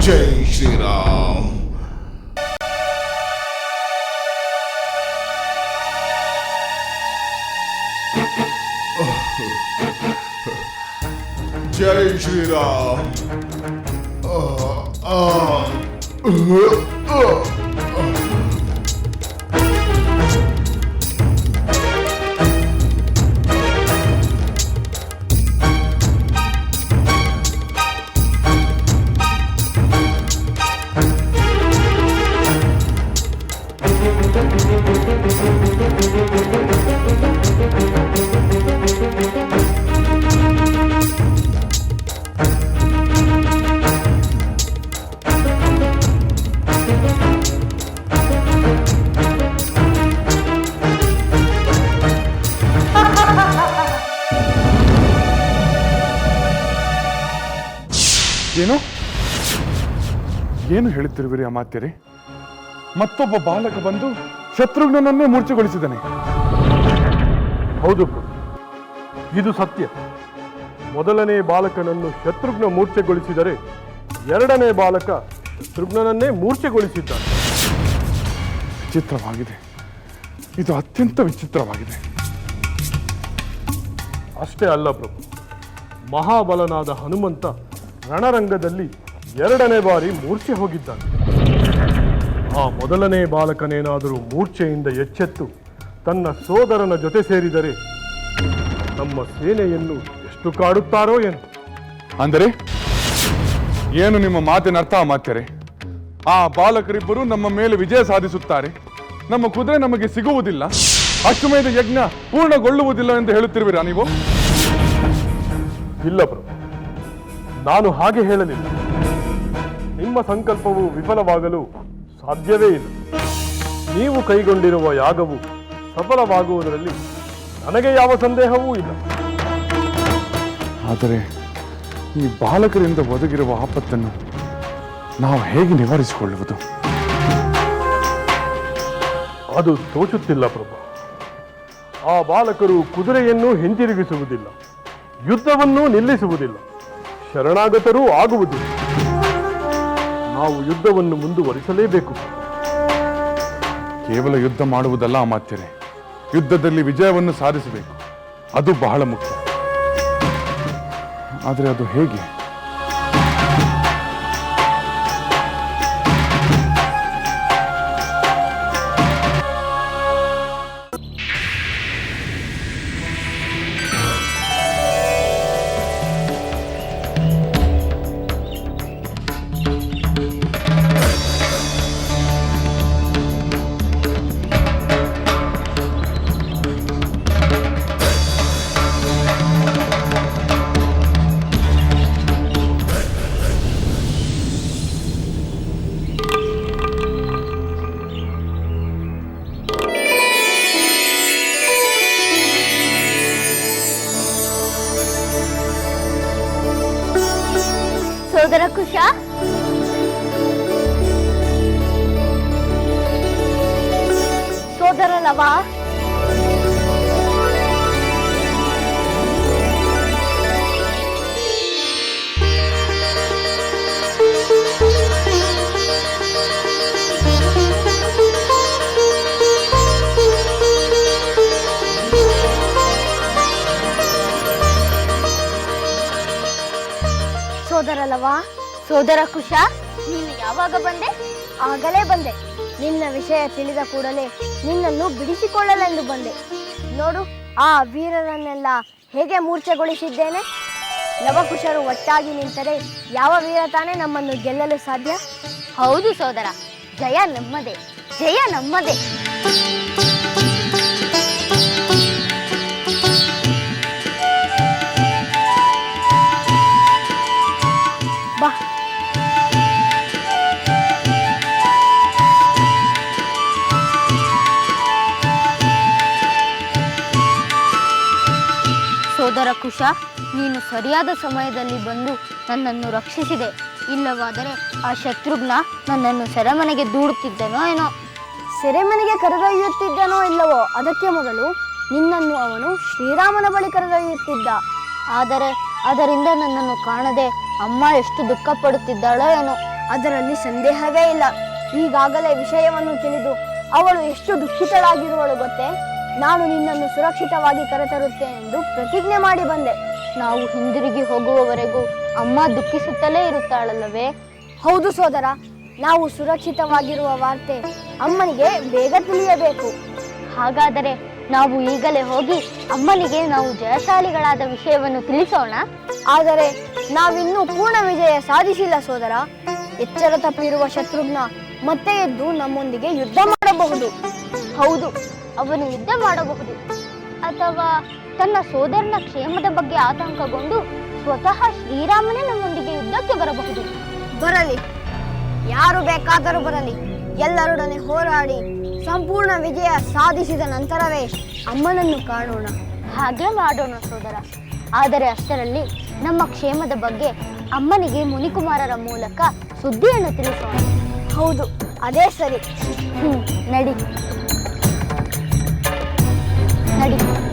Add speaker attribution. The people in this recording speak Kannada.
Speaker 1: change it all. change it all. Uh. uh, uh, uh.
Speaker 2: ಏನು? ಏನು ಹೇಳುತ್ತಿರುವಿರಿ ಅಮಾತ್ಯರಿ? ಮತ್ತೊಬ್ಬ ಬಾಲಕ ಬಂದು ಶತ್ರುಘ್ನನನ್ನೇ ಮೂರ್ಛೆಗೊಳಿಸಿದನೆ.
Speaker 3: ಹೌದು ಪ್ರಭು ಇದು ಸತ್ಯ. ಮೊದಲನೇ ಬಾಲಕನನ್ನು ಶತ್ರುಘ್ನ ಮೂರ್ಛೆಗೊಳಿಸಿದರೆ ಎರಡನೇ ಬಾಲಕ ಶತ್ರುಘ್ನನನ್ನೇ ಮೂರ್ಛೆಗೊಳಿಸಿದ್ದಾನೆ.
Speaker 2: ವಿಚಿತ್ರವಾಗಿದೆ. ಇದು ಅತ್ಯಂತ ವಿಚಿತ್ರವಾಗಿದೆ.
Speaker 3: ಅಷ್ಟೇ ಅಲ್ಲ ಪ್ರಭು. ಮಹಾಬಲನಾದ ಹನುಮಂತ ರಣರಂಗದಲ್ಲಿ ಎರಡನೇ ಬಾರಿ ಮೂರ್ಛೆ ಹೋಗಿದ್ದಾನೆ. ಆ ಮೊದಲನೇ ಬಾಲಕನೇನಾದರೂ ಮೂರ್ಛೆಯಿಂದ ಎಚ್ಚೆತ್ತು ತನ್ನ ಸೋದರನ ಜೊತೆ ಸೇರಿದರೆ ನಮ್ಮ ಸೇನೆಯನ್ನು ಎಷ್ಟು ಕಾಡುತ್ತಾರೋ ಏನು?
Speaker 2: ಅಂದರೆ? ಏನು ನಿಮ್ಮ ಮಾತಿನ ಅರ್ಥ ಮಾತ್ಯರೆ ಆ ಬಾಲಕರಿಬ್ಬರು ನಮ್ಮ ಮೇಲೆ ವಿಜಯ ಸಾಧಿಸುತ್ತಾರೆ. ನಮ್ಮ ಕುದುರೆ ನಮಗೆ ಸಿಗುವುದಿಲ್ಲ. ಅಶ್ವಮೇಧ ಯಜ್ಞ ಪೂರ್ಣಗೊಳ್ಳುವುದಿಲ್ಲ ಎಂದು ಹೇಳುತ್ತಿರುವಿರಾ ನೀವು?
Speaker 3: ಇಲ್ಲ ಪ್ರಭು ನಾನು ಹಾಗೆ ಹೇಳಲಿಲ್ಲ. ನಿಮ್ಮ ಸಂಕಲ್ಪವು ವಿಫಲವಾಗಲು ಸಾಧ್ಯವೇ ಇಲ್ಲ. ನೀವು ಕೈಗೊಂಡಿರುವ ಯಾಗವು ಸಫಲವಾಗುವುದರಲ್ಲಿ ನನಗೆ ಯಾವ ಸಂದೇಹವೂ ಇಲ್ಲ.
Speaker 2: ಆದರೆ ಈ ಬಾಲಕರಿಂದ ಒದಗಿರುವ ಆಪತ್ತನ್ನು ನಾವು ಹೇಗೆ ನಿವಾರಿಸಿಕೊಳ್ಳುವುದು?
Speaker 3: ಅದು ತೋಚುತ್ತಿಲ್ಲ ಪ್ರಭು. ಆ ಬಾಲಕರು ಕುದುರೆಯನ್ನು ಹಿಂತಿರುಗಿಸುವುದಿಲ್ಲ. ಯುದ್ಧವನ್ನು ನಿಲ್ಲಿಸುವುದಿಲ್ಲ. ಶರಣಾಗತರೂ ಆಗುವುದು. ನಾವು ಯುದ್ಧವನ್ನು ಮುಂದುವರಿಸಲೇಬೇಕು.
Speaker 2: ಕೇವಲ ಯುದ್ಧ ಮಾಡುವುದಲ್ಲ ಅಮಾತ್ಯರೇ, ಯುದ್ಧದಲ್ಲಿ ವಿಜಯವನ್ನು ಸಾಧಿಸಬೇಕು. ಅದು ಬಹಳ ಮುಖ್ಯ. ಆದರೆ ಅದು ಹೇಗೆ?
Speaker 4: ಸೋದರ ಕುಶ? ಸೋದರ ಲವ ಸೋದರ ಸೋದರ ಕುಶ, ನೀನು ಯಾವಾಗ ಬಂದೆ? ಆಗಲೇ ಬಂದೆ. ನಿನ್ನ ವಿಷಯ ತಿಳಿದ ಕೂಡಲೇ ನಿನ್ನನ್ನು ಬಿಡಿಸಿಕೊಳ್ಳಲೆಂದು ಬಂದೆ. ನೋಡು, ಆ ವೀರರನ್ನೆಲ್ಲ ಹೇಗೆ ಮೂರ್ಛೆಗೊಳಿಸಿದ್ದೇನೆ? ನವಕುಶರು ಒಟ್ಟಾಗಿ ನಿಂತರೆ ಯಾವ ವೀರ ತಾನೇ ನಮ್ಮನ್ನು ಗೆಲ್ಲಲು ಸಾಧ್ಯ? ಹೌದು ಸೋದರ, ಜಯ ನಮ್ಮದೇ ಜಯ ನಮ್ಮದೇ. ಸೋದರ ಕುಶ, ನೀನು ಸರಿಯಾದ ಸಮಯದಲ್ಲಿ ಬಂದು ನನ್ನನ್ನು ರಕ್ಷಿಸಿದೆ. ಇಲ್ಲವಾದರೆ ಆ ಶತ್ರುಘ್ನ ನನ್ನನ್ನು ಸೆರೆಮನೆಗೆ ದೂಡುತ್ತಿದ್ದನೋ ಏನೋ? ಸೆರೆಮನೆಗೆ ಕರೆದೊಯ್ಯುತ್ತಿದ್ದನೋ ಇಲ್ಲವೋ? ಅದಕ್ಕೆ ಮೊದಲು ನಿನ್ನನ್ನು ಅವನು ಶ್ರೀರಾಮನ ಬಳಿ ಕರೆದೊಯ್ಯುತ್ತಿದ್ದ. ಆದರೆ ಅದರಿಂದ ನನ್ನನ್ನು ಕಾಣದೆ ಅಮ್ಮ ಎಷ್ಟು ದುಃಖ ಪಡುತ್ತಿದ್ದಾಳೋ ಏನೋ? ಅದರಲ್ಲಿ ಸಂದೇಹವೇ ಇಲ್ಲ. ಈಗಾಗಲೇ ವಿಷಯವನ್ನು ತಿಳಿದು ಅವಳು ಎಷ್ಟು ದುಃಖಿತಳಾಗಿರುವಳು ಗೊತ್ತೇ? ನಾನು ನಿನ್ನನ್ನು ಸುರಕ್ಷಿತವಾಗಿ ಕರೆತರುತ್ತೇನೆಂದು ಪ್ರತಿಜ್ಞೆ ಮಾಡಿ ಬಂದೆ.
Speaker 5: ನಾವು ಹಿಂದಿರುಗಿ ಹೋಗುವವರೆಗೂ ಅಮ್ಮ ದುಃಖಿಸುತ್ತಲೇ ಇರುತ್ತಾಳಲ್ಲವೇ?
Speaker 4: ಹೌದು ಸೋದರ, ನಾವು ಸುರಕ್ಷಿತವಾಗಿರುವ ವಾರ್ತೆ ಅಮ್ಮನಿಗೆ ಬೇಗ ತಿಳಿಯಬೇಕು.
Speaker 5: ಹಾಗಾದರೆ ನಾವು ಈಗಲೇ ಹೋಗಿ ಅಮ್ಮನಿಗೆ ನಾವು ಜಯಶಾಲಿಗಳಾದ ವಿಷಯವನ್ನು ತಿಳಿಸೋಣ?
Speaker 4: ಆದರೆ ನಾವಿನ್ನೂ ಪೂರ್ಣ ವಿಜಯ ಸಾಧಿಸಿಲ್ಲ ಸೋದರ. ಎಚ್ಚರ ತಪ್ಪಿರುವ ಶತ್ರುಘ್ನ ಮತ್ತೆ ಎದ್ದು ನಮ್ಮೊಂದಿಗೆ ಯುದ್ಧ ಮಾಡಬಹುದು.
Speaker 5: ಹೌದು ಅವನು ಯುದ್ಧ ಮಾಡಬಹುದು ಅಥವಾ ತನ್ನ ಸೋದರನ ಕ್ಷೇಮದ ಬಗ್ಗೆ ಆತಂಕಗೊಂಡು ಸ್ವತಃ ಶ್ರೀರಾಮನೇ ನಮ್ಮೊಂದಿಗೆ ಯುದ್ಧಕ್ಕೆ ಬರಬಹುದು.
Speaker 4: ಬರಲಿ. ಯಾರು ಬೇಕಾದರೂ ಬರಲಿ. ಎಲ್ಲರೊಡನೆ ಹೋರಾಡಿ ಸಂಪೂರ್ಣ ವಿಜಯ ಸಾಧಿಸಿದ ನಂತರವೇ ಅಮ್ಮನನ್ನು ಕಾಣೋಣ.
Speaker 5: ಹಾಗೆ ಮಾಡೋಣ ಸೋದರ. ಆದರೆ ಅಷ್ಟರಲ್ಲಿ ನಮ್ಮ ಕ್ಷೇಮದ ಬಗ್ಗೆ ಅಮ್ಮನಿಗೆ ಮುನಿಕುಮಾರರ ಮೂಲಕ ಸುದ್ದಿಯನ್ನು ತಿಳಿಸೋಣ.
Speaker 4: ಹೌದು ಅದೇ ಸರಿ.
Speaker 5: ಹ್ಮ್ ನಡಿ. 哪里？